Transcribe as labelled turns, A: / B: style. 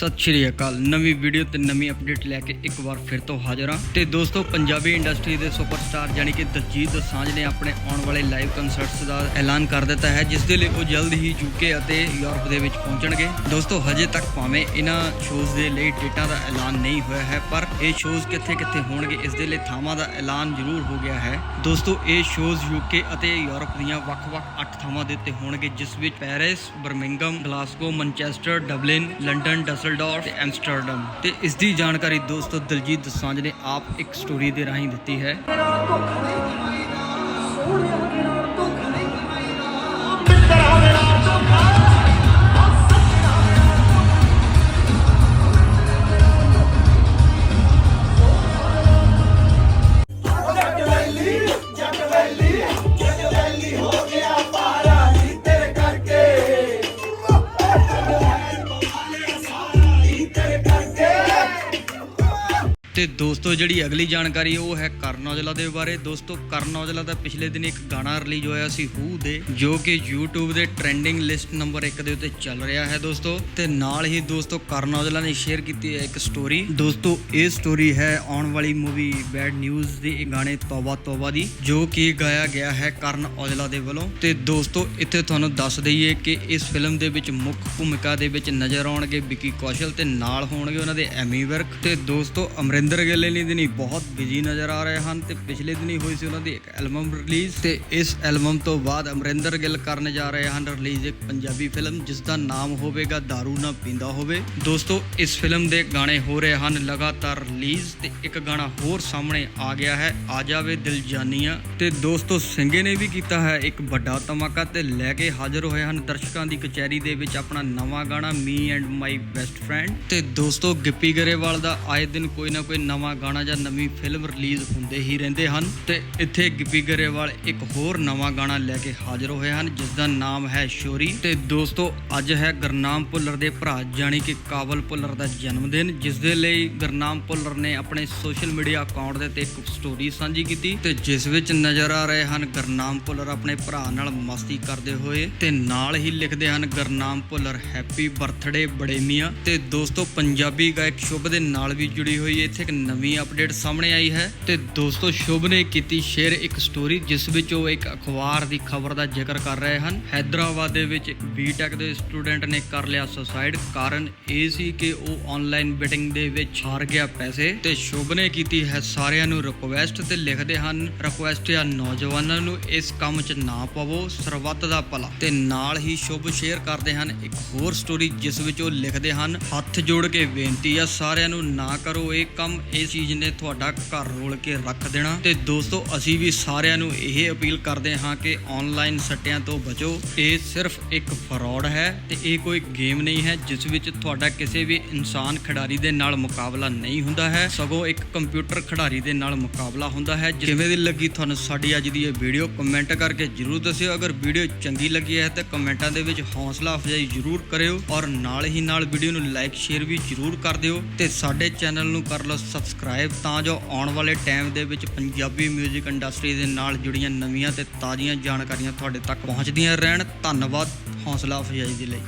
A: ਸਤਿ ਸ਼੍ਰੀ ਅਕਾਲ। ਨਵੀਂ ਵੀਡੀਓ ਤੇ ਨਵੀਂ ਅਪਡੇਟ ਲੈ ਕੇ ਇੱਕ ਵਾਰ ਫਿਰ ਤੋਂ ਹਾਜ਼ਰ ਹਾਂ। ਤੇ ਦੋਸਤੋ, ਪੰਜਾਬੀ ਇੰਡਸਟਰੀ ਦੇ ਸੁਪਰਸਟਾਰ ਯਾਨੀ ਕਿ ਦਲਜੀਤ ਦੋਸਾਂਝ ਨੇ ਆਪਣੇ ਆਉਣ ਵਾਲੇ ਲਾਈਵ ਕੰਸਰਟਸ ਦਾ ਐਲਾਨ ਕਰ ਦਿੱਤਾ ਹੈ, ਜਿਸ ਦੇ ਲਈ ਉਹ ਜਲਦ ਹੀ ਯੂਕੇ ਅਤੇ ਯੂਰਪ ਦੇ ਵਿੱਚ ਪਹੁੰਚਣਗੇ। ਦੋਸਤੋ, ਹਜੇ ਤੱਕ ਭਾਵੇਂ ਇਹਨਾਂ ਸ਼ੋਜ਼ ਦੇ ਲਈ ਡੇਟਾਂ ਦਾ ਐਲਾਨ ਨਹੀਂ ਹੋਇਆ ਹੈ, ਪਰ ਇਹ ਸ਼ੋਜ਼ ਕਿੱਥੇ-ਕਿੱਥੇ ਹੋਣਗੇ, ਇਸ ਦੇ ਲਈ ਥਾਵਾਂ ਦਾ ਐਲਾਨ ਜ਼ਰੂਰ ਹੋ ਗਿਆ ਹੈ। ਦੋਸਤੋ, ਇਹ ਸ਼ੋਜ਼ ਯੂਕੇ ਅਤੇ ਯੂਰਪ ਦੀਆਂ ਵੱਖ-ਵੱਖ 8 ਥਾਵਾਂ ਦੇ ਉੱਤੇ ਹੋਣਗੇ, ਜਿਸ ਵਿੱਚ Paris Birmingham Glasgow Manchester Dublin London Dusseldorf ਤੇ ਐਮਸਟਰਡਮ। ਤੇ ਇਸ ਦੀ ਜਾਣਕਾਰੀ ਦੋਸਤੋ ਦਲਜੀਤ ਦਸਾਂਝ ਨੇ ਆਪ ਇੱਕ ਸਟੋਰੀ ਦੇ ਰਾਹੀਂ ਦਿੱਤੀ ਹੈ। ਤੇ ਦੋਸਤੋ ਜਿਹੜੀ ਅਗਲੀ ਜਾਣਕਾਰੀ ਉਹ ਹੈ ਕਰਨ ਔਜਲਾ ਦੇ ਬਾਰੇ। ਦੋਸਤੋ ਕਰਨ ਔਜਲਾ ਦਾ ਪਿਛਲੇ ਦਿਨ ਇੱਕ ਗਾਣਾ ਰਿਲੀਜ਼ ਹੋਇਆ ਸੀ ਹੂ ਦੇ, ਜੋ ਕਿ YouTube ਦੇ ਟ੍ਰੈਂਡਿੰਗ ਲਿਸਟ ਨੰਬਰ 1 ਦੇ ਉੱਤੇ ਚੱਲ ਰਿਹਾ ਹੈ ਦੋਸਤੋ। ਤੇ ਨਾਲ ਹੀ ਦੋਸਤੋ ਕਰਨ ਔਜਲਾ ਨੇ ਸ਼ੇਅਰ ਕੀਤੀ ਹੈ ਇੱਕ ਸਟੋਰੀ ਦੋਸਤੋ ਇਹ ਸਟੋਰੀ ਹੈ ਆਉਣ ਵਾਲੀ ਮੂਵੀ ਬੈਡ ਨਿਊਜ਼ ਦੇ ਗਾਣੇ ਤੌਬਾ ਤੌਬਾ ਦੀ, ਜੋ ਕਿ ਗਾਇਆ ਗਿਆ ਹੈ ਕਰਨ ਔਜਲਾ ਦੇ ਵੱਲੋਂ। ਤੇ ਦੋਸਤੋ ਇੱਥੇ ਤੁਹਾਨੂੰ ਦੱਸ ਦਈਏ ਕਿ ਇਸ ਫਿਲਮ ਦੇ ਵਿੱਚ ਮੁੱਖ ਭੂਮਿਕਾ ਦੇ ਵਿੱਚ ਨਜ਼ਰ ਆਉਣਗੇ ਵਿੱਕੀ ਕੌਸ਼ਲ ਤੇ ਨਾਲ ਹੋਣਗੇ ਉਹਨਾਂ ਦੇ ਐਮੀ ਵਰਕ ਤੇ ਦੋਸਤੋ ਅਮਰਿੰਦਰ ਗਿੱਲ ਨੇ ਦਿਨੀ ਬਹੁਤ ਬਿਜ਼ੀ ਨਜ਼ਰ ਆ ਰਹੇ ਹਨ ਤੇ ਪਿਛਲੇ ਦਿਨੀ ਹੋਈ ਸੀ ਉਹਨਾਂ ਦੀ ਇੱਕ ਐਲਬਮ ਰਿਲੀਜ਼ ਤੇ ਇਸ ਐਲਬਮ ਤੋਂ ਬਾਅਦ ਅਮਰਿੰਦਰ ਗਿੱਲ ਕਰਨ ਜਾ ਰਹੇ ਹਨ ਰਿਲੀਜ਼ ਇੱਕ ਪੰਜਾਬੀ ਫਿਲਮ ਜਿਸ ਦਾ ਨਾਮ ਹੋਵੇਗਾ दारू ਨਾ ਪੀਂਦਾ ਹੋਵੇ। ਦੋਸਤੋ, ਇਸ ਫਿਲਮ ਦੇ ਗਾਣੇ ਹੋ ਰਹੇ ਹਨ ਲਗਾਤਾਰ ਰਿਲੀਜ਼ ਤੇ ਇੱਕ ਗਾਣਾ ਹੋਰ ਸਾਹਮਣੇ ਆ ਗਿਆ ਹੈ, ਆ ਜਾਵੇ ਦਿਲ ਜਾਨੀਆਂ। ਤੇ ਦੋਸਤੋ, ਸਿੰਘੇ ਨੇ ਵੀ ਕੀਤਾ ਹੈ ਇੱਕ ਵੱਡਾ ਧਮਾਕਾ ਤੇ ਲੈ ਕੇ ਹਾਜ਼ਰ ਹੋਏ ਹਨ ਦਰਸ਼ਕਾਂ ਦੀ ਕਚਹਿਰੀ ਦੇ ਵਿੱਚ ਆਪਣਾ ਨਵਾਂ ਗਾਣਾ me and my best friend ਤੇ ਦੋਸਤੋ, ਗਿੱਪੀ ਗਰੇਵਾਲ ਦਾ ਆਏ ਦਿਨ ਕੋਈ ਨਾ ਕੋਈ ਨਵਾਂ ਗਾਣਾ ਜਾਂ ਨਵੀਂ ਫਿਲਮ ਰਿਲੀਜ਼ ਹੁੰਦੇ ਹੀ ਰਹਿੰਦੇ ਹਨ ਤੇ ਇੱਥੇ ਗਿੱਪੀ ਗਰੇਵਾਲ ਇੱਕ ਹੋਰ ਨਵਾਂ ਗਾਣਾ ਲੈ ਕੇ ਹਾਜ਼ਰ ਹੋਏ ਹਨ, ਜਿਸ ਦਾ ਨਾਮ ਹੈ ਸ਼ੋਰੀ। ਤੇ ਦੋਸਤੋ, ਅੱਜ ਹੈ ਗੁਰਨਾਮ ਭੁੱਲਰ ਦੇ ਭਰਾ, ਜਾਣੀ ਕਿ ਕਾਬਲ ਭੁੱਲਰ ਦਾ ਜਨਮ ਦਿਨ ਜਿਸ ਦੇ ਲਈ ਗੁਰਨਾਮ ਭੁੱਲਰ ਨੇ ਆਪਣੇ ਸੋਸ਼ਲ ਮੀਡੀਆ ਅਕਾਊਂਟ ਦੇ ਤੇ ਇੱਕ ਸਟੋਰੀ ਸਾਂਝੀ ਕੀਤੀ ਤੇ ਜਿਸ ਵਿੱਚ ਨਜ਼ਰ ਆ ਰਹੇ ਹਨ, ਗੁਰਨਾਮ ਭੁੱਲਰ ਆਪਣੇ ਭਰਾ ਨਾਲ ਮਸਤੀ ਕਰਦੇ ਹੋਏ ਤੇ ਨਾਲ ਹੀ ਲਿਖਦੇ ਹਨ, ਗੁਰਨਾਮ ਭੁੱਲਰ ਹੈਪੀ ਬਰਥਡੇ ਬੜੇ ਮੀਆਂ। ਤੇ ਦੋਸਤੋ, ਪੰਜਾਬੀ ਗਾਇਕ ਸ਼ੁਭ ਦੇ ਨਾਲ ਵੀ ਜੁੜੀ ਹੋਈ ਇੱਥੇ ਇੱਕ ਨਵੀਂ ਅਪਡੇਟ ਸਾਹਮਣੇ ਆਈ ਹੈ ਤੇ ਦੋਸਤੋ ਸ਼ੁਭ ਨੇ ਕੀਤੀ ਸ਼ੇਅਰ ਇੱਕ ਸਟੋਰੀ ਜਿਸ ਵਿੱਚ ਉਹ ਇੱਕ ਅਖਬਾਰ ਦੀ ਖਬਰ ਦਾ ਜ਼ਿਕਰ ਕਰ ਰਹੇ ਹਨ। ਹੈਦਰਾਬਾਦ ਦੇ ਵਿੱਚ ਇੱਕ ਬੀਟੈਕ ਦੇ ਸਟੂਡੈਂਟ ਨੇ ਕਰ ਲਿਆ ਸੁਸਾਈਡ ਕਾਰਨ ਇਹ ਸੀ ਕਿ ਉਹ ਆਨਲਾਈਨ ਬੈਟਿੰਗ ਦੇ ਵਿੱਚ ਹਾਰ ਗਿਆ ਪੈਸੇ ਤੇ ਸ਼ੁਭ ਨੇ ਕੀਤੀ ਹੈ ਸਾਰਿਆਂ ਨੂੰ ਰਿਕੁਐਸਟ ਤੇ ਲਿਖਦੇ ਹਨ ਰਿਕੁਐਸਟ ਆ ਨੌਜਵਾਨਾਂ ਨੂੰ ਇਸ ਕੰਮ 'ਚ ਨਾ ਪਵੋ, ਸਰਬੱਤ ਦਾ ਭਲਾ। ਤੇ ਨਾਲ ਹੀ ਸ਼ੁਭ ਸ਼ੇਅਰ ਕਰਦੇ ਹਨ ਇੱਕ ਹੋਰ ਸਟੋਰੀ ਜਿਸ ਵਿੱਚ ਉਹ ਲਿਖਦੇ ਹਨ, ਹੱਥ ਜੋੜ ਕੇ ਬੇਨਤੀ ਆ ਸਾਰਿਆਂ ਨੂੰ ਨਾ ਕਰੋ, ਇਹ ਕੰਮ ਕੰਮ ਇਹ ਚੀਜ਼ ਨੇ ਤੁਹਾਡਾ ਘਰ ਰੋਲ ਕੇ ਰੱਖ ਦੇਣਾ। ਤੇ ਦੋਸਤੋ, ਅਸੀਂ ਵੀ ਸਾਰਿਆਂ ਨੂੰ ਇਹ ਅਪੀਲ ਕਰਦੇ ਹਾਂ ਕਿ ਆਨਲਾਈਨ ਸੱਟਿਆਂ ਤੋਂ ਬਚੋ। ਇਹ ਸਿਰਫ ਇੱਕ ਫਰਾਡ ਹੈ ਤੇ ਇਹ ਕੋਈ ਗੇਮ ਨਹੀਂ ਹੈ, ਜਿਸ ਵਿੱਚ ਤੁਹਾਡਾ ਕਿਸੇ ਵੀ ਇਨਸਾਨ ਖਿਡਾਰੀ ਦੇ ਨਾਲ ਮੁਕਾਬਲਾ ਨਹੀਂ ਹੁੰਦਾ ਹੈ। ਸਗੋਂ ਇੱਕ ਕੰਪਿਊਟਰ ਖਿਡਾਰੀ ਦੇ ਨਾਲ ਮੁਕਾਬਲਾ ਹੁੰਦਾ ਹੈ। ਜਿਵੇਂ ਦੀ ਲੱਗੀ ਤੁਹਾਨੂੰ ਸਾਡੀ ਅੱਜ ਦੀ ਇਹ ਵੀਡੀਓ ਕਮੈਂਟ ਕਰਕੇ ਜਰੂਰ ਦੱਸਿਓ। ਅਗਰ ਵੀਡੀਓ ਚੰਗੀ ਲੱਗੀ ਹੈ ਤਾਂ ਕਮੈਂਟਾਂ ਦੇ ਵਿੱਚ ਹੌਸਲਾ ਅਫਜ਼ਾਈ ਜਰੂਰ ਕਰਿਓ। ਔਰ ਨਾਲ ਹੀ ਨਾਲ ਵੀਡੀਓ ਨੂੰ ਲਾਈਕ ਸ਼ੇਅਰ ਵੀ ਜਰੂਰ ਕਰ ਦਿਓ। ਤੇ ਸਾਡੇ ਚੈਨਲ ਨੂੰ ਕਰ ਲਓ ਸਬਸਕ੍ਰਾਈਬ ਤਾਂ ਜੋ ਆਉਣ ਵਾਲੇ ਟਾਈਮ ਦੇ ਵਿੱਚ ਪੰਜਾਬੀ 뮤직 ਇੰਡਸਟਰੀ ਦੇ ਨਾਲ ਜੁੜੀਆਂ ਨਵੀਆਂ ਤੇ ਤਾਜ਼ੀਆਂ ਜਾਣਕਾਰੀਆਂ ਤੁਹਾਡੇ ਤੱਕ ਪਹੁੰਚਦੀਆਂ ਰਹਿਣ। ਧੰਨਵਾਦ। ਹੌਸਲਾ ਅਫਜ਼ਾਈ ਦੇ ਲਈ।